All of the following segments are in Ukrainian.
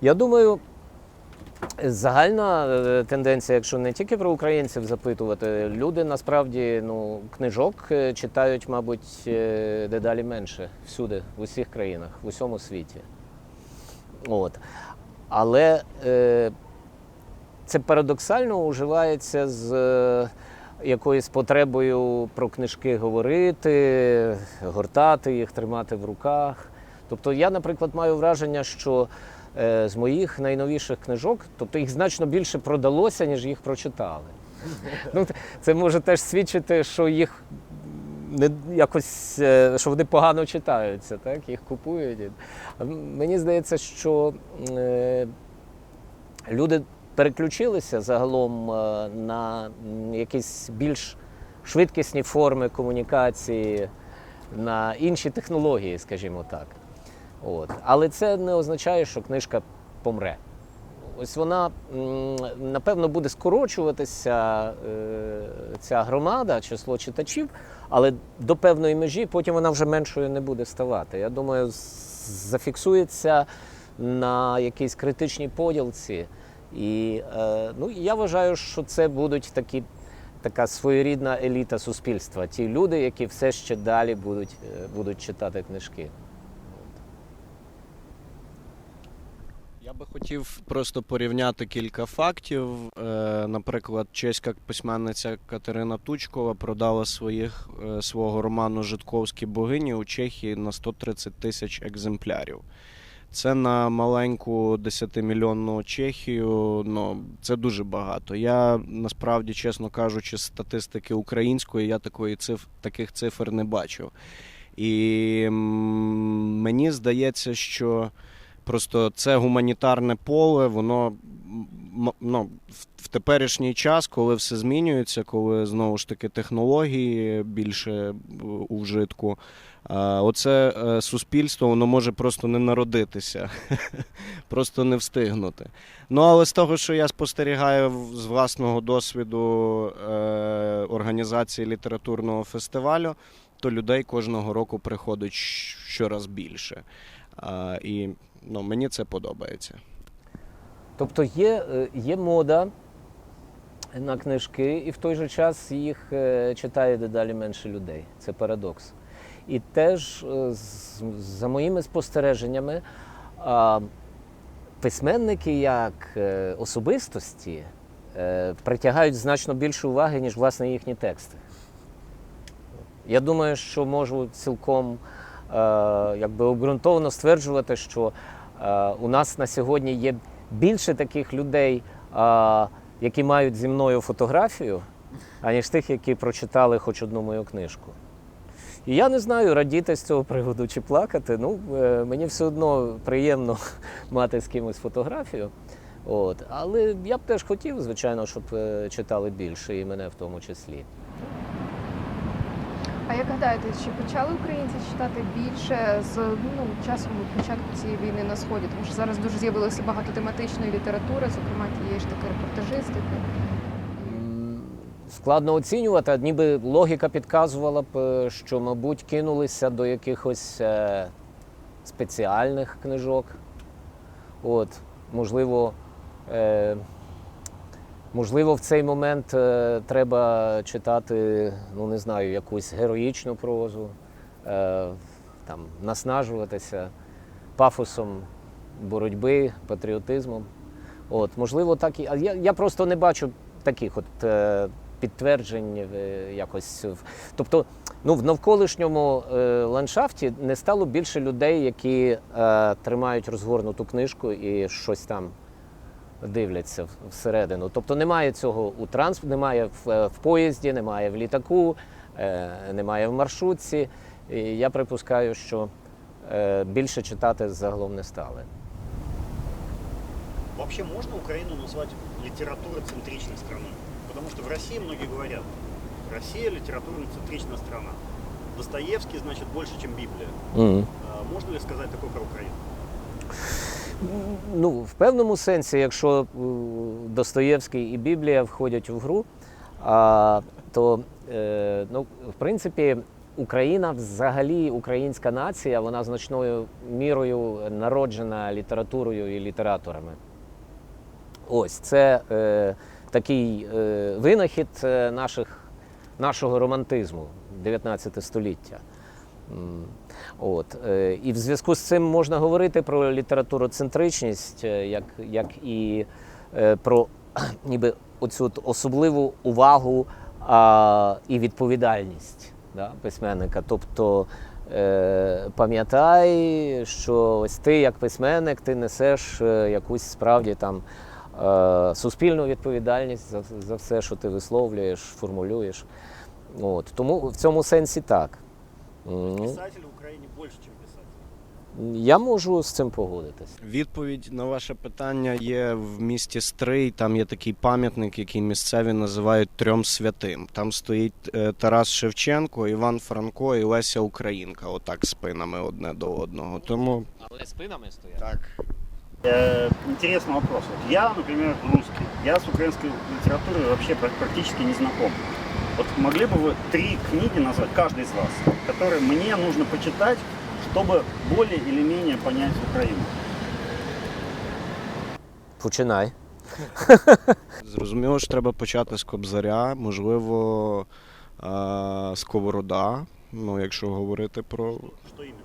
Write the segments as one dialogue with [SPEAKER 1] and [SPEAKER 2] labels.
[SPEAKER 1] Я думаю, загальна е, тенденція, якщо не тільки про українців запитувати, люди насправді ну, книжок е, читають, мабуть, е, дедалі менше всюди, в усіх країнах, в усьому світі. От. Але е, це парадоксально уживається з е, якоюсь потребою про книжки говорити, гортати їх, тримати в руках. Тобто я, наприклад, маю враження, що з моїх найновіших книжок, тобто їх значно більше продалося, ніж їх прочитали. Ну, це може теж свідчити, що їх не якось, е, що вони погано читаються, так? їх купують. Мені здається, що е, люди переключилися загалом е, на якісь більш швидкісні форми комунікації, на інші технології, скажімо так. От. Але це не означає, що книжка помре. Ось вона, напевно, буде скорочуватися е, ця громада, число читачів, але до певної межі потім вона вже меншою не буде ставати. Я думаю, зафіксується на якійсь критичній поділці. І е, ну, я вважаю, що це будуть такі, така своєрідна еліта суспільства. Ті люди, які все ще далі будуть, е, будуть читати книжки.
[SPEAKER 2] Би хотів просто порівняти кілька фактів. Е, Наприклад, чеська письменниця Катерина Тучкова продала своїх, е, свого роману Житковські богині у Чехії на 130 тисяч екземплярів. Це на маленьку 10-мільйонну Чехію. Ну це дуже багато. Я насправді, чесно кажучи, статистики української я такої циф, таких цифр не бачив. І мені здається, що просто це гуманітарне поле, воно ну, в, теперішній час, коли все змінюється, коли знову ж таки технології більше е, у вжитку. Оце е, суспільство воно може просто не народитися, просто не встигнути. Ну але з того, що я спостерігаю з власного досвіду е, організації літературного фестивалю, то людей кожного року приходить щораз більше. А, і ну, мені це подобається.
[SPEAKER 1] Тобто є, е, є мода на книжки, і в той же час їх е, читає дедалі менше людей. Це парадокс. І теж, е, за моїми спостереженнями, письменники як особистості притягають значно більше уваги, ніж власне їхні тексти. Я думаю, що можу цілком якби обґрунтовано стверджувати, що е, у нас на сьогодні є більше таких людей, е, які мають зі мною фотографію, аніж тих, які прочитали хоч одну мою книжку. І я не знаю, радіти з цього приводу чи плакати. Ну, е, мені все одно приємно мати з кимось фотографію. От. Але я б теж хотів, звичайно, щоб е, читали більше, і мене в тому числі.
[SPEAKER 3] А як гадаєте, чи почали українці читати більше з ну, часом початку цієї війни на сході? Тому що зараз дуже з'явилося багато тематичної літератури, зокрема тієї ж таки репортажистики.
[SPEAKER 1] Складно оцінювати, ніби логіка підказувала б, е, що, мабуть, кинулися до якихось е, спеціальних книжок. От, можливо, е, можливо, в цей момент е, треба читати, ну не знаю, якусь героїчну прозу, е, там, наснажуватися пафосом боротьби, патріотизмом. От, можливо, так і. Я, я просто не бачу таких от е, підтверджень якось. Тобто, ну, в навколишньому ландшафті не стало більше людей, які тримають розгорнуту книжку і щось там дивляться всередину. Тобто немає цього у транспорті, немає в, е, в поїзді, немає в літаку, е, немає в маршрутці. І я припускаю, що е, більше читати загалом не стали.
[SPEAKER 4] Вообще можно Украину назвать литературоцентричной страной? Потому что в России многие говорят, Россия литературно-центричная страна. Достоевский значит больше, чем Библия.
[SPEAKER 1] Мгм.
[SPEAKER 4] А Можно ли сказать такое про Украину?
[SPEAKER 1] Ну, в певному сенсі, якщо е, Достоєвський і Біблія входять в гру, а, то е, ну, в принципі Україна, взагалі, українська нація, вона значною мірою народжена літературою і літераторами. Ось це е, такий е, винахід е, наших, нашого романтизму 19 століття. От. е, І в зв'язку з цим можна говорити про літературоцентричність, е, як, як і е, про ніби оцю особливу увагу а, і відповідальність да, письменника. Тобто пам'ятай, що ось ти як письменник ти несеш якусь справді там суспільну відповідальність за, за все, що ти висловлюєш, формулюєш. От. Тому в цьому сенсі так. М,
[SPEAKER 4] Писателей в Украине больше, чем писателей.
[SPEAKER 1] Я можу з цим погодитись.
[SPEAKER 2] Відповідь на ваше питання є в місті Стрий. Там є такий пам'ятник, який місцеві називають трьом святим. Там стоїть е, Тарас Шевченко, Іван Франко і Леся Українка. Отак спинами одне до одного. Тому
[SPEAKER 1] Але спинами стоять.
[SPEAKER 2] так.
[SPEAKER 4] Интересный вопрос. Вот я, например, русский. Я с украинской литературой вообще пр- практически не знаком. Вот могли бы вы три книги назвать, каждый из вас, которые мне нужно почитать, чтобы более или менее понять Украину?
[SPEAKER 1] Починай.
[SPEAKER 2] Зрозуміло, що треба почати з Кобзаря, можливо, е, Сковорода. Ну, якщо говорити про.
[SPEAKER 4] Что именно?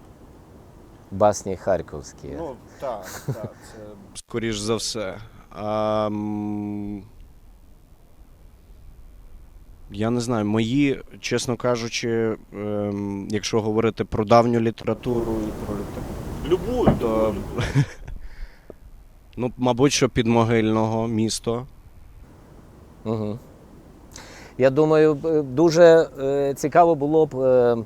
[SPEAKER 1] Басні харківські.
[SPEAKER 2] Ну, так, так, це скоріш за все. А, м, я не знаю, мої, чесно кажучи, ем, якщо говорити про давню літературу і про літературу,
[SPEAKER 4] Любую.
[SPEAKER 2] то, ну, мабуть, що підмогильного місто.
[SPEAKER 1] Угу. Я думаю, б- дуже е, цікаво було б е,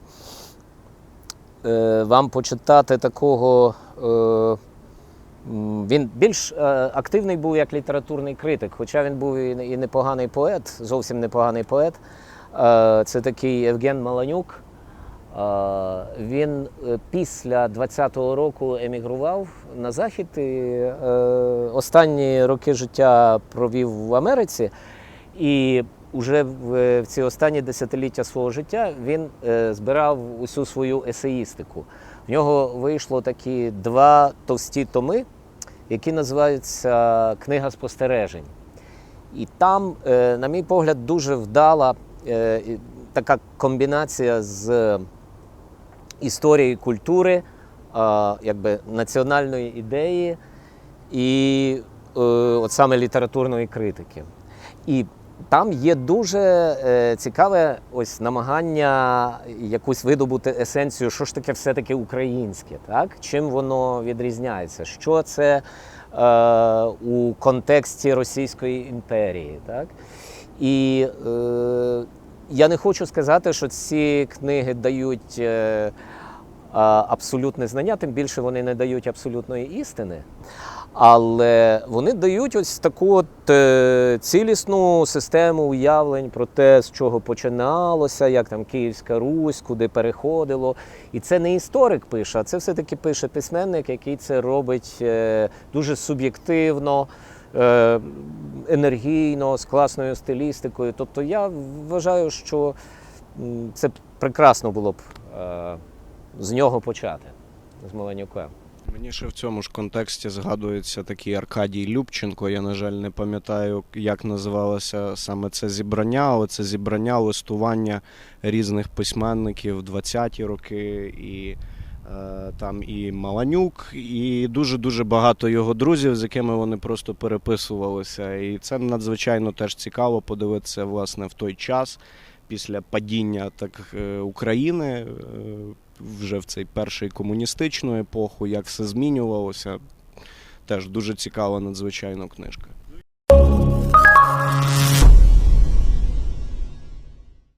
[SPEAKER 1] е, вам почитати такого. Е, він більш е, активний був як літературний критик, хоча він був і, непоганий поет, зовсім непоганий поет. Е, це такий Євген Маланюк. Е, Він після 20-го року емігрував на захід і останні роки життя провів в Америці. І вже в, ці останні десятиліття свого життя він збирав усю свою есеїстику. В нього вийшло такі два товсті томи, які називаються Книга спостережень. І там, е, на мій погляд, дуже вдала е, така комбінація з історії культури, е, якби національної ідеї і от саме літературної критики. І там є дуже е, цікаве ось намагання якусь видобути есенцію, що ж таке все-таки українське, так? чим воно відрізняється, що це е, у контексті Російської імперії. Так? І е, я не хочу сказати, що ці книги дають е, абсолютне знання, тим більше вони не дають абсолютної істини. Але вони дають ось таку от е, цілісну систему уявлень про те, з чого починалося, як там Київська Русь, куди переходило. І це не історик пише, а це все-таки пише письменник, який це робить е, дуже суб'єктивно, е, енергійно, з класною стилістикою. Тобто я вважаю, що це прекрасно було б з нього почати, з Маланюка.
[SPEAKER 2] Мені ще в цьому ж контексті згадується такий Аркадій Любченко. Я, на жаль, не пам'ятаю, як називалося саме це зібрання, але це зібрання листування різних письменників 20-ті роки, і е, там і Маланюк, і дуже-дуже багато його друзів, з якими вони просто переписувалися. І це надзвичайно теж цікаво подивитися власне в той час. Після падіння так е, України е, вже в цей перший комуністичну епоху, як все змінювалося. Теж дуже цікава надзвичайно книжка.